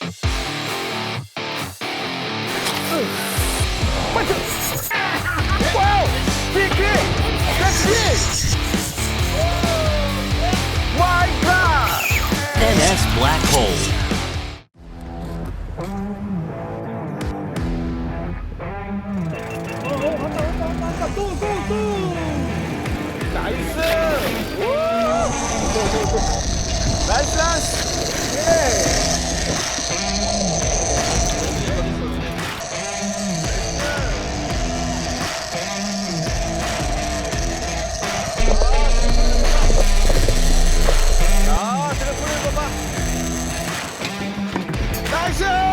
What the? Wow! Big hit! That's it! My God! NS Black Hole. 나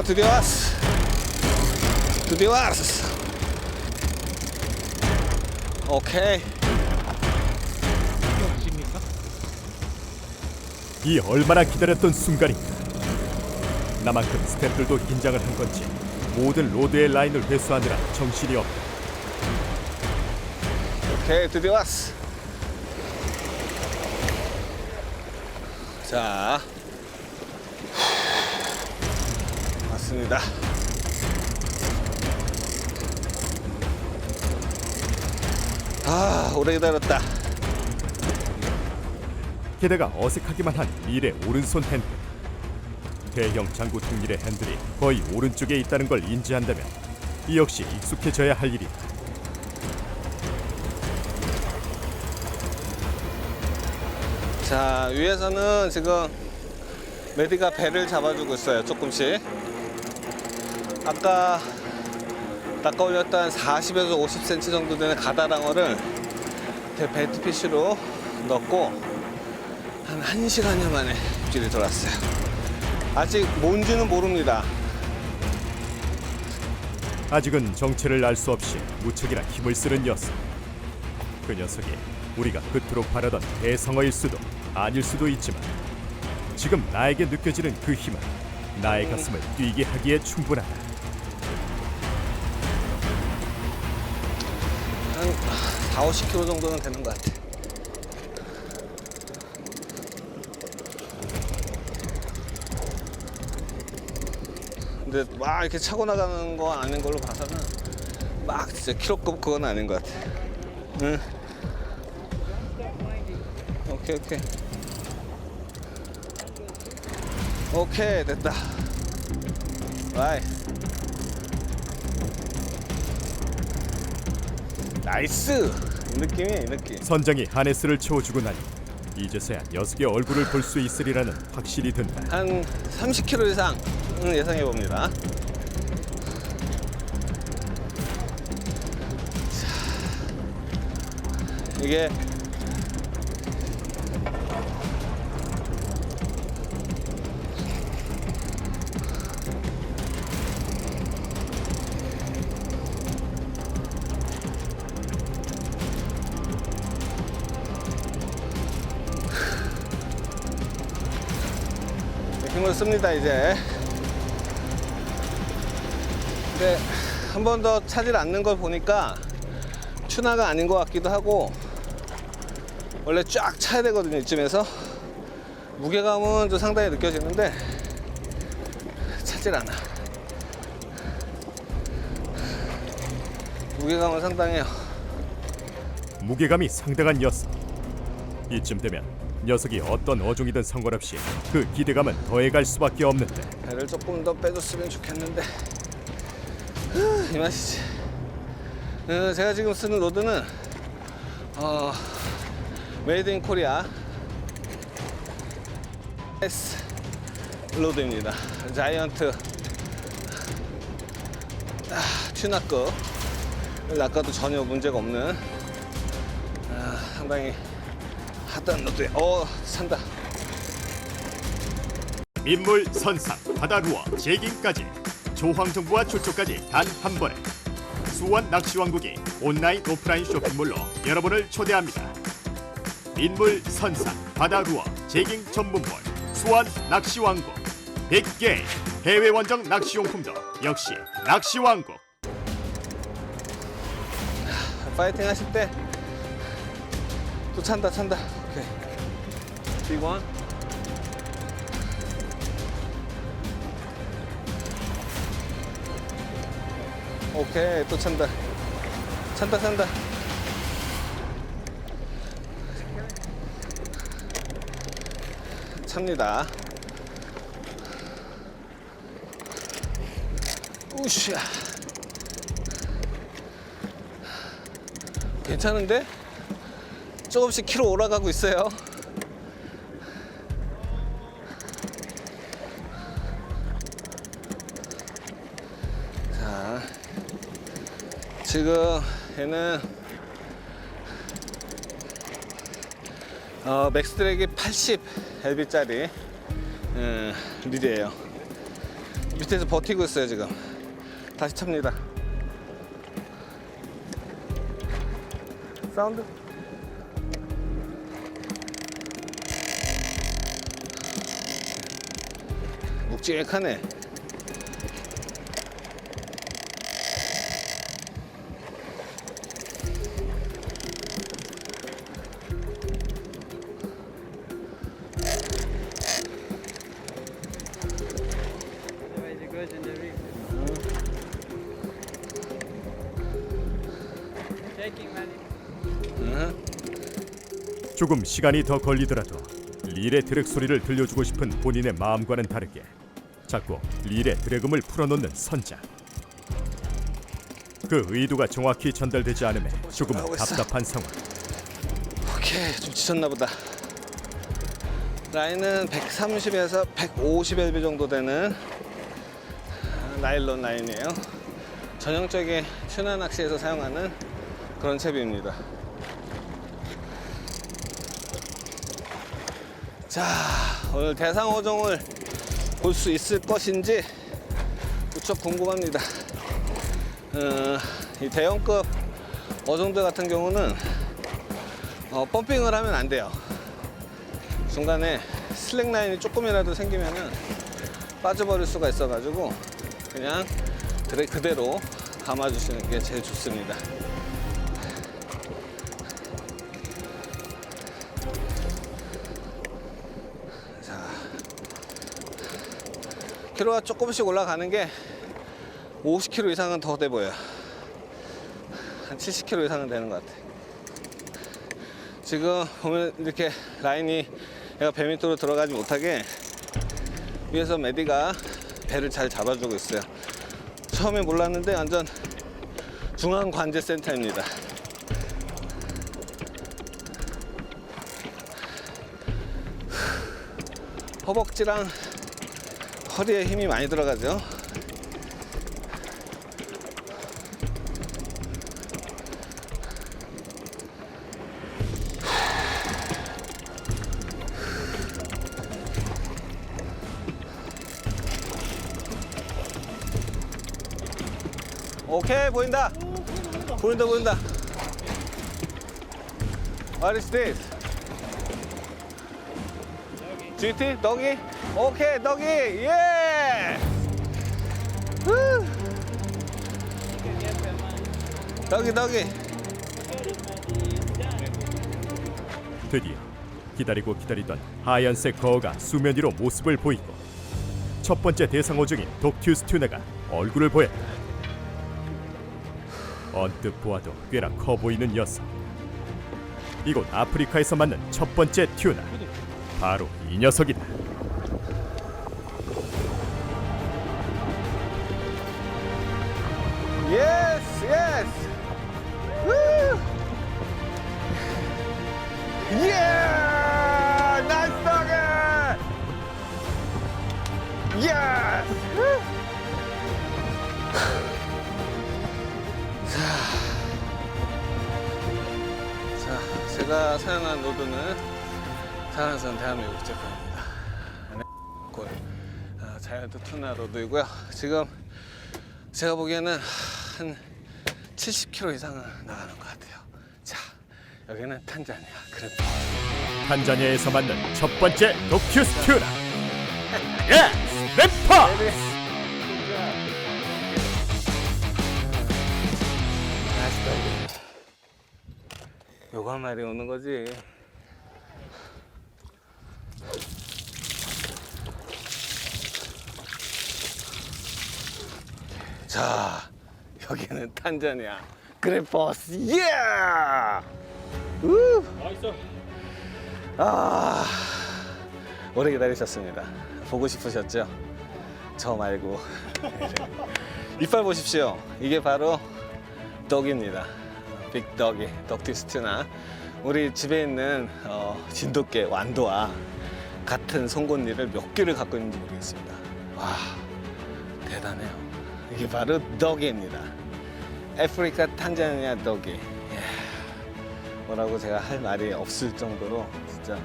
자, 드디어 왔어. 드디어 왔어. 오케이. 이 얼마나 기다렸던 순간인가. 나만큼 스태프들도 긴장을 한 건지 모든 로드의 라인을 회수하느라 정신이 없다. 오케이, 드디어 왔어. 자. 왔습니다. 아, 오래 기다렸다. 게다가 어색하기만 한 밀의 오른손 핸들. 대형 장구 통일의 핸들이 거의 오른쪽에 있다는 걸 인지한다면 이 역시 익숙해져야 할 일이다. 자, 위에서는 지금 메디가 배를 잡아주고 있어요, 조금씩. 아까 닦아 올렸던 40에서 50cm 정도 되는 가다랑어를 대 배트피쉬로 넣고 한 1시간여 만에 입질이 돌았어요. 아직 뭔지는 모릅니다. 아직은 정체를 알 수 없이 무척이나 힘을 쓰는 녀석. 그 녀석이 우리가 그토록 바라던 대성어일 수도 아닐 수도 있지만 지금 나에게 느껴지는 그 힘은 나의 가슴을 뛰게 하기에 충분하다. 한 4, 50kg 정도는 되는 것 같아. 근데 막 이렇게 차고 나가는 거 아닌 걸로 봐서는 막 진짜 키로급 그건 아닌 것 같아. 응. 오케이 오케이. 오케이 됐다. 와이. 나이스. 이 느낌이 이 느낌. 선장이 하네스를 채워주고 나니 이제서야 녀석의 얼굴을 볼 수 있으리라는 확실이 든다. 한 30kg 이상 예상해 봅니다. 이게 씁니다 이제. 근데 한 번 더 차질 않는 걸 보니까 추나가 아닌 것 같기도 하고 원래 쫙 차야 되거든요 이쯤에서 무게감은 좀 상당히 느껴지는데 차질 않아. 무게감은 상당해요. 무게감이 상당한 녀석. 이쯤 되면 녀석이 어떤 어종이든 상관없이 그 기대감은 더해갈 수밖에 없는데. 배를 조금 더 빼줬으면 좋겠는데. 후, 이 맛이지. 어, 제가 지금 쓰는 로드는 어, 메이드 인 코리아 S 로드입니다. 자이언트 아, 튜나급 아까도 전혀 문제가 없는 아, 상당히 하단 노드에 어 산다. 민물, 선상, 바다 루어, 제깅까지. 조황 정보와 출처까지 단 한 번에. 수원 낚시왕국이 온라인 오프라인 쇼핑몰로 여러분을 초대합니다. 민물, 선상, 바다 루어, 제깅 전문몰 수원 낚시왕국. 100개 해외 원정 낚시용품도 역시 낚시왕국. 파이팅 하실 때. 또 찬다 찬다 오케이 빅원 오케이 또 찬다. 찬다 찬다. 찹니다. 우샤 괜찮은데? 조금씩 키로 올라가고 있어요. 지금 얘는 어, 맥스 드랙이 80 LB짜리 음, 릴이에요. 밑에서 버티고 있어요 지금. 다시 찹니다. 사운드. 묵직하네. 조금 시간이 더 걸리더라도 릴의 드랙 소리를 들려주고 싶은 본인의 마음과는 다르게 자꾸 릴의 드래금을 풀어놓는 선장. 그 의도가 정확히 전달되지 않음에 조금은 하고 있어. 답답한 상황. 오케이 좀 지쳤나 보다. 라인은 130에서 150lb 정도 되는 나일론 라인이에요. 전형적인 튜나 낚시에서 사용하는 그런 채비입니다. 자, 오늘 대상 어종을 볼 수 있을 것인지 무척 궁금합니다. 어, 이 대형급 어종들 같은 경우는 어, 펌핑을 하면 안 돼요. 중간에 슬랙 라인이 조금이라도 생기면은 빠져버릴 수가 있어가지고 그냥 드래 그대로 감아주시는 게 제일 좋습니다. 키로가 조금씩 올라가는 게 50kg 이상은 더 돼 보여요. 한 70kg 이상은 되는 것 같아. 지금 보면 이렇게 라인이 얘가 배 밑으로 들어가지 못하게 위에서 메디가 배를 잘 잡아주고 있어요. 처음에 몰랐는데 완전 중앙 관제 센터입니다. 허벅지랑 허리에 힘이 많이 들어가죠. 오케이 보인다 보인다 보인다 What is this? GT? 덕이? 오케이 덕이 예! 후! 덕이 덕이 드디어 기다리고 기다리던 하얀색 거어가 수면 위로 모습을 보이고 첫 번째 대상어 중인 독튜스 튜나가 얼굴을 보였다. 언뜻 보아도 꽤나 커 보이는 녀석. 이곳 아프리카에서 만난 첫 번째 튜나. 바로 이 녀석이다. 예스! 예! 나이스 덕이 예스 후! 자, 자, 제가 사용한 노드는 사랑선 대한민국 제품입니다. 골 아, 자이언트 투나 로드이고요. 지금 제가 보기에는 한 70km 이상은 나가는 것 같아요. 자, 여기는 탄자니아 그래프. 탄자니아에서 만난 첫 번째 도큐스 튜나. 예, 래퍼. 요거 한 마리 오는 거지. 자, 여기는 탄자니아 그래퍼스 예! 우! 아, 오래 기다리셨습니다. 보고 싶으셨죠? 저 말고. 이빨 보십시오. 이게 바로 떡입니다. 빅떡이, 덕티스트나 우리 집에 있는 어, 진돗개 완도와 같은 송곳니를 몇 개를 갖고 있는지 모르겠습니다. 와, 대단해요. 이게 바로 덕입니다. 아프리카 탄자니아 덕이. 이야, 뭐라고 제가 할 말이 없을 정도로 진짜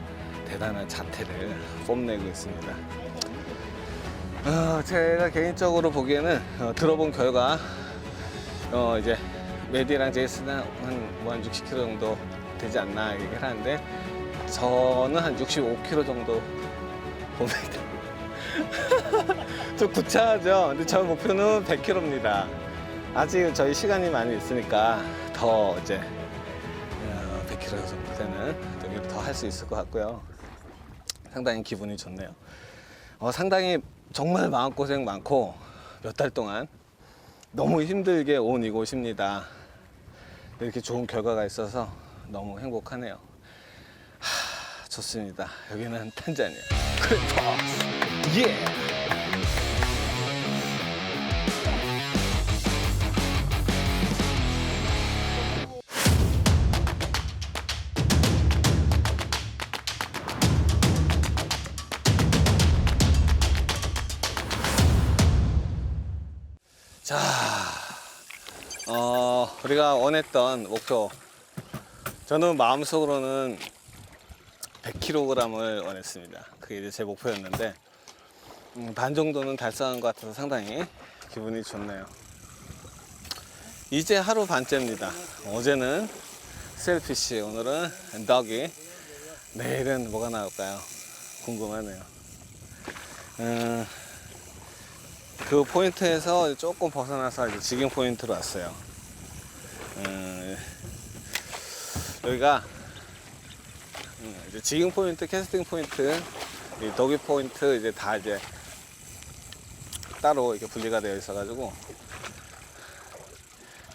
대단한 자태를 뽐내고 있습니다. 어, 제가 개인적으로 보기에는 어, 들어본 결과 어, 이제 메디랑 제이스는 한 뭐 한 60kg 정도 되지 않나 얘기를 하는데 저는 한 65kg 정도 봅니다. 좀 구차하죠. 근데 저 목표는 100kg입니다. 아직 저희 시간이 많이 있으니까 더 이제 어, 100kg 정도 되는 여기를 더 할 수 있을 것 같고요. 상당히 기분이 좋네요. 어, 상당히 정말 마음고생 많고 몇 달 동안 너무 힘들게 온 이곳입니다. 이렇게 좋은 결과가 있어서 너무 행복하네요. 하, 좋습니다. 여기는 탄자니아. 크리퍼스. 예! 어, 우리가 원했던 목표. 저는 마음속으로는 100kg을 원했습니다. 그게 이제 제 목표였는데, 음, 반 정도는 달성한 것 같아서 상당히 기분이 좋네요. 이제 하루 반째입니다. 어제는 셀피시, 오늘은 덕이, 내일은 뭐가 나올까요? 궁금하네요. 음, 그 포인트에서 조금 벗어나서 지깅 포인트로 왔어요. 음, 여기가 음, 이제 지깅 포인트, 캐스팅 포인트, 이 도기 포인트 이제 다 이제 따로 이렇게 분리가 되어 있어가지고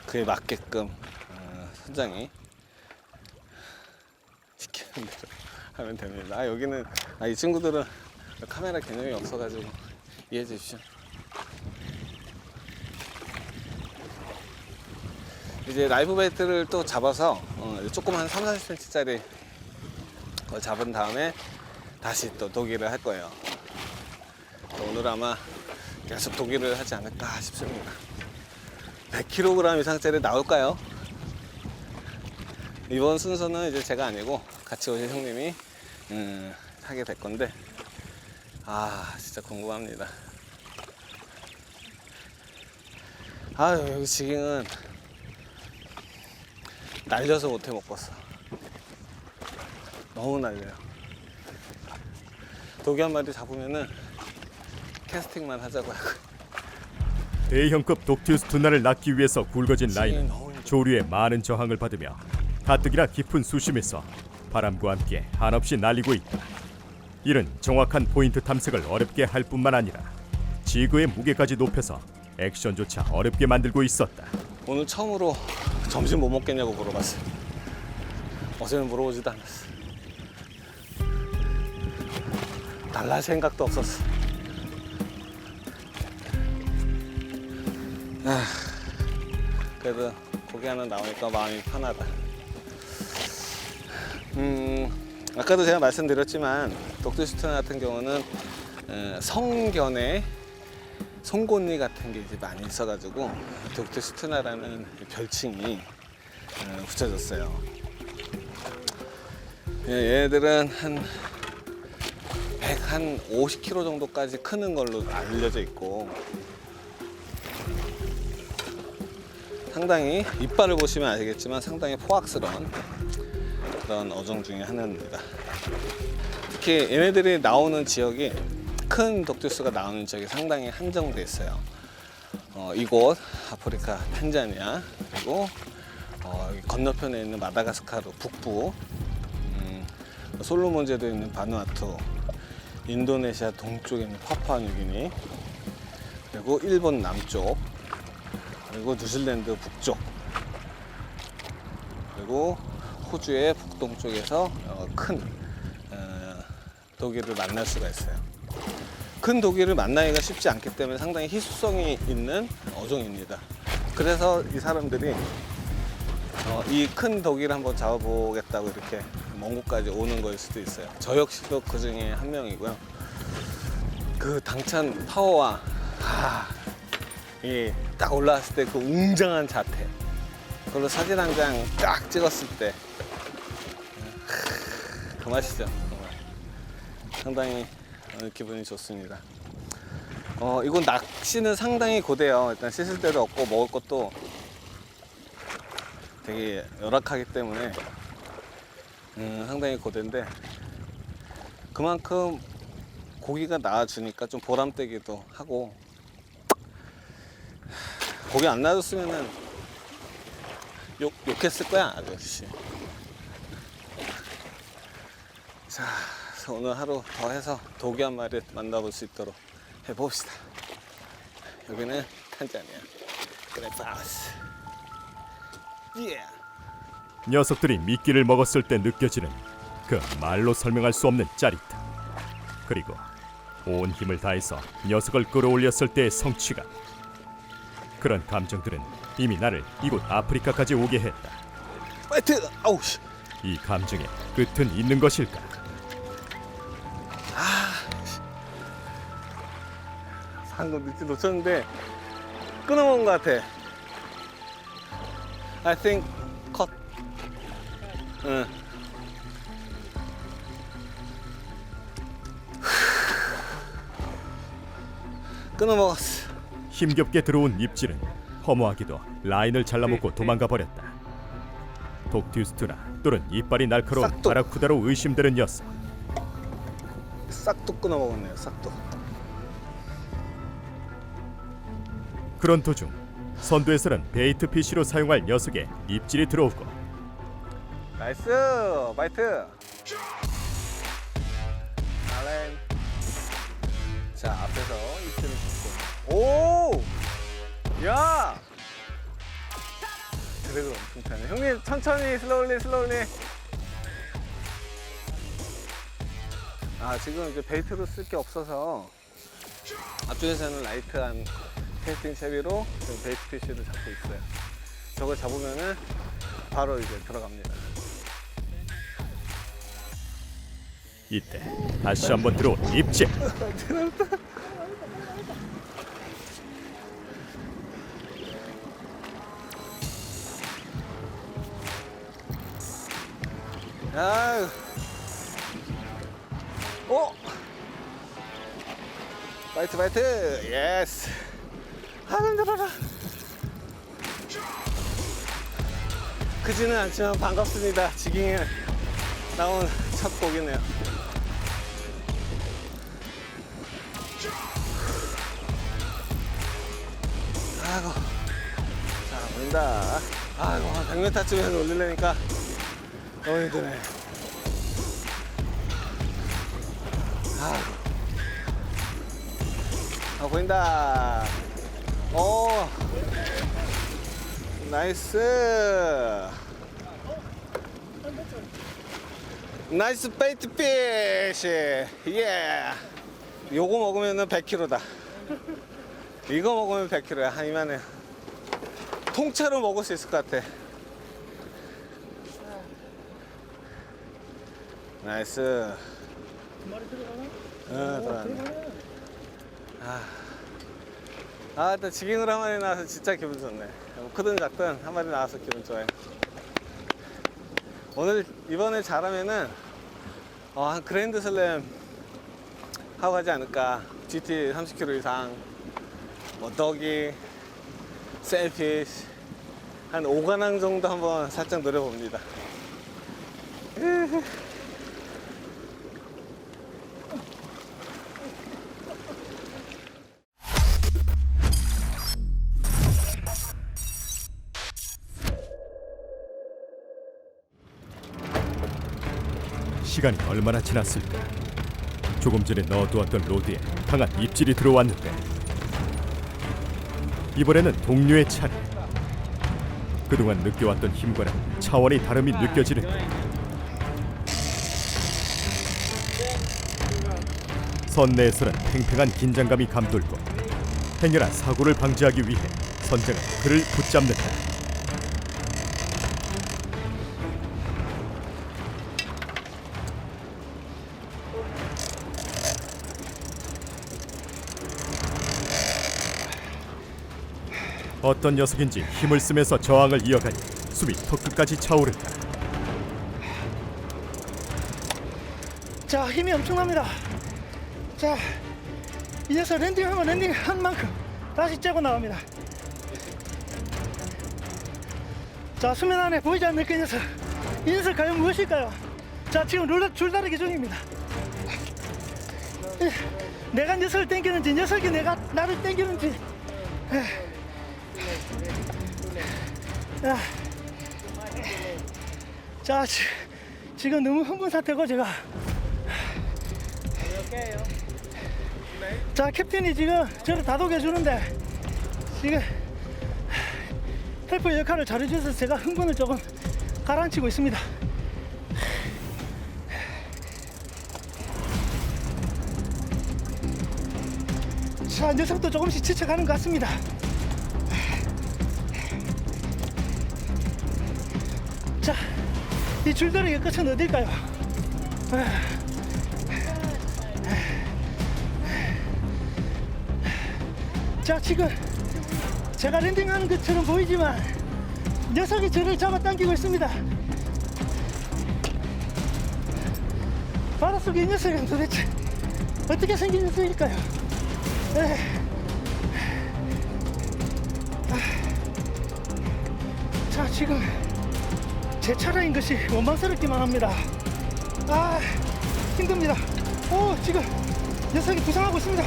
그에 맞게끔 어, 선장이 시키는 대로 하면 됩니다. 아, 여기는 아, 이 친구들은 카메라 개념이 없어가지고 이해해 주십시오. 이제 라이브 베이트를 또 잡아서 어, 조금 한 3, 40cm짜리 걸 잡은 다음에 다시 또 도기를 할 거예요. 또 오늘 아마 계속 도기를 하지 않을까 싶습니다. 100kg 이상짜리 나올까요? 이번 순서는 이제 제가 아니고 같이 오신 형님이 음, 하게 될 건데 아 진짜 궁금합니다. 아유 여기 지금은 날려서 못해 먹겠어. 너무 날려요. 독이 한 마리 잡으면은 캐스팅만 하자고 하고. 대형급 독티우스 튜나를 낳기 위해서 굵어진 라인은 조류의 많은 저항을 받으며 가뜩이나 깊은 수심에서 바람과 함께 한없이 날리고 있다. 이는 정확한 포인트 탐색을 어렵게 할 뿐만 아니라 지그의 무게까지 높여서 액션조차 어렵게 만들고 있었다. 오늘 처음으로 점심 뭐 먹겠냐고 물어봤어요. 어제는 물어보지도 않았어. 달랄 생각도 없었어. 아, 그래도 고기 하나 나오니까 마음이 편하다. 음, 아까도 제가 말씀드렸지만 독도슈트나 같은 경우는 어, 성견에 송곳니 같은 게 이제 많이 있어가지고 독트 스투나라는 별칭이 어, 붙여졌어요. 예, 얘네들은 한 100 한 50kg 정도까지 크는 걸로 알려져 있고 상당히 이빨을 보시면 아시겠지만 상당히 포악스러운 그런 어종 중에 하나입니다. 특히 얘네들이 나오는 지역이 큰 독두스가 나오는 지역이 상당히 한정돼 있어요. 어, 이곳 아프리카 탄자니아 그리고 어, 건너편에 있는 마다가스카르 북부 음, 솔로몬 제도 있는 바누아투 인도네시아 동쪽에 있는 파푸아뉴기니 그리고 일본 남쪽 그리고 뉴질랜드 북쪽 그리고 호주의 북동쪽에서 어, 큰 어, 독일을 만날 수가 있어요. 큰 독일을 만나기가 쉽지 않기 때문에 상당히 희소성이 있는 어종입니다. 그래서 이 사람들이 어, 이큰 독일 한번 잡아보겠다고 이렇게 먼 곳까지 오는 거일 수도 있어요. 저 역시도 그 중에 한 명이고요. 그 당찬 파워와 아, 이딱 올라왔을 때 그 웅장한 자태. 그걸로 사진 한 장 딱 찍었을 때그 맛이죠. 정말. 상당히 어, 기분이 좋습니다. 어, 이곳 낚시는 상당히 고대요. 일단 씻을 데도 없고 먹을 것도 되게 열악하기 때문에 음, 상당히 고된데 그만큼 고기가 나와주니까 좀 보람되기도 하고 고기 안 나와줬으면은 욕, 욕했을 거야 아저씨 자 그래서 오늘 하루 더 해서 독이 한 마리 만나볼 수 있도록 해봅시다. 여기는 탄자니아. 그레파스 예 녀석들이 미끼를 먹었을 때 느껴지는 그 말로 설명할 수 없는 짜릿함. 그리고 온 힘을 다해서 녀석을 끌어올렸을 때의 성취감. 그런 감정들은 이미 나를 이곳 아프리카까지 오게 했다. 파이트 아우 씨. 이 감정의 끝은 있는 것일까 방금 밑에 놓쳤는데 끊어먹은 것 같아. I think cut. 응. 끊어먹었어. 힘겹게 들어온 입질은 허무하기도 라인을 잘라먹고 도망가 버렸다. 독듀스트나 또는 이빨이 날카로운 싹둑. 바라쿠다로 의심되는 녀석. 싹도 끊어먹었네요. 싹도. 그런 도중 선두에서는 베이트 피쉬로 사용할 녀석의 입질이 들어오고 나이스 바이트. 알렌. 자 앞에서 입질을 잡고. 오. 야. 드래그 엄청 타네. 형님 천천히 슬로울리 슬로울리. 아 지금 이제 베이트로 쓸 게 없어서 앞쪽에서는 라이트한 캐스팅 채비로 지금 베이트 피쉬를 잡고 있어요. 저걸 잡으면은 바로 이제 들어갑니다. 이때 다시 한번 들어온 입질. 아유. 오! 파이트 파이트! 예스! 아 힘들어라. 크지는 않지만 반갑습니다. 지깅에 나온 첫 곡이네요. 아이고. 자, 보인다. 아이고, 한 100m쯤에서 올리려니까 너무 힘드네. 아이고. 아, 보인다. 오. 나이스. 나이스 베이트 피쉬. 예. 요거 먹으면은 100kg다. 이거 먹으면 100kg야. 한 이만해. 통째로 먹을 수 있을 것 같아. 나이스. 어, 들어갔네. 아, 아, 일단 지깅으로 한 마리 나와서 진짜 기분 좋네. 뭐 크든 작든 한 마리 나와서 기분 좋아요. 오늘 이번에 잘하면은 어, 한 그랜드 슬램 하고 가지 않을까. GT 30km 이상, 뭐 떡이, 셀피시 한 5관왕 정도 한번 살짝 노려봅니다. 시간이 얼마나 지났을까? 조금 전에 넣어두었던 로드에 강한 입질이 들어왔는데 이번에는 동료의 차례. 그동안 느껴왔던 힘과는 차원이 다름이 느껴지는데 선내에서는 팽팽한 긴장감이 감돌고 행여나 사고를 방지하기 위해 선장은 그를 붙잡는다. 어떤 녀석인지 힘을 쓰면서 저항을 이어가니 숨이 턱끝까지 차오른다. 자 힘이 엄청납니다. 자 이제서 랜딩하면 랜딩한 만큼 다시 째고 나갑니다. 자 수면 안에 보이지 않는 그 녀석. 이 녀석 과연 무엇일까요? 자 지금 룰렛 줄다리기 중입니다. 예, 내가 녀석을 땡기는지 녀석이 내가 나를 땡기는지. 예. 자, 자 지, 지금 너무 흥분 상태고 제가. 자 캡틴이 지금 저를 다독여 주는데 지금 헬퍼 역할을 잘해줘서 제가 흥분을 조금 가라앉히고 있습니다. 자 녀석도 조금씩 지쳐가는 것 같습니다 자 이 줄다리기 끝은 어딜까요? 자 지금 제가 랜딩하는 것처럼 보이지만 녀석이 저를 잡아당기고 있습니다. 바닷속에 이 녀석은 도대체 어떻게 생긴 녀석일까요. 자 지금 제 차량인 것이 원망스럽기만 합니다 아 힘듭니다 오 지금 녀석이 부상하고 있습니다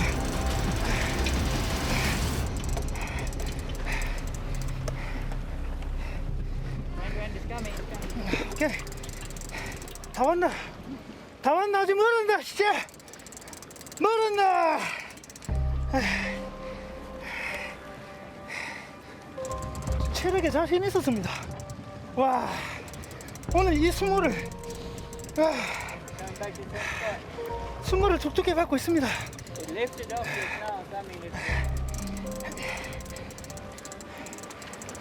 오케이. 다 왔나? 다 왔나? 아직 멀었나, 진짜? 멀었나? 체력에 자신 있었습니다. 와, 오늘 이 와, 수모를 촉촉해 받고 있습니다.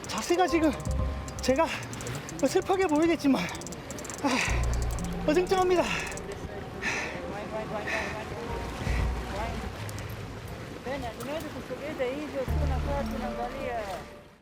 자세가 지금 제가 어설프게 보이겠지만 아, 어정쩡합니다.